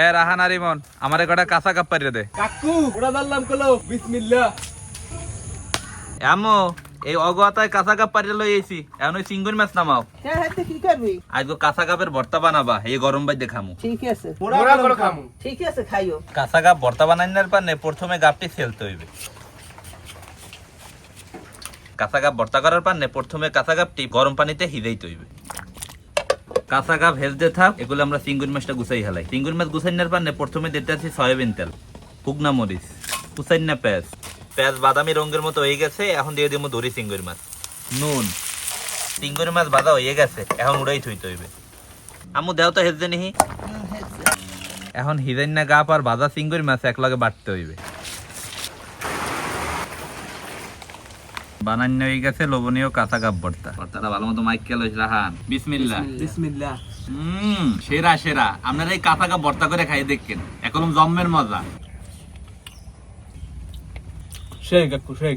এ রাহান আর ইমন আমারে কটা কাঁচা কাপ পারিয়ে দে। কাকু ওরা জানলাম কলো বিসমিল্লাহ। এমো এই অগতায় কাঁচা কাপ পারিয়ে লই এসি এখন ওই চিঙ্গুর মাছ নামাও। হ্যাঁ হ্যাঁ কি করবি? কাঁচা কাপের ভর্তা বানাবা এই গরম বাই দেখামু ঠিক আছে। ওরা করে খামু। ঠিক আছে খাইও। কাঁচা কাপ ভর্তা বানাইনার পারনে প্রথমে গাপটি ফেলতে হইবে। কাঁচা কাপ ভর্তা করার পারনে প্রথমে কাঁচা কাপটি গরম পানিতে হিদেইতে হইবে। কাঁচা কাপ হেলতে থাক এগুলো আমরা চিঙ্গুর মাছটা গুছাই হেলাই। চিঙ্গুর মাছ গুছাইনার পারনে প্রথমে দিতে আছি সয়াবিন তেল শুকনা মরিচ কুচাইনা পেঁয়াজ। পেঁয়াজ বাদামি রঙের মতো হয়ে গেছে এখন দিয়ে দিব দড়ি চিঙ্গুর মাছ। নুন। চিঙ্গুর মাছ বাদা হয়ে গেছে এখন উড়াই থইতে হইবে। আমু দেও তো হেলতে নিহি। এখন হিরেন্না গাপ আর বাজা চিঙ্গুরি মাছ একলগে বাটতে হইবে। বানান্য হয়ে গেছে লবণীয় কাঁচা গাপ ভর্তা। ভর্তাটা ভালো মতো মাইক খেলো রাহান। বিসমিল্লা বিসমিল্লা হুম সেরা সেরা। আপনারা এই কাঁচা গাপ ভর্তা করে খাই দেখেন। এখন জম্মের মজা। শেখ কাকু শেখ।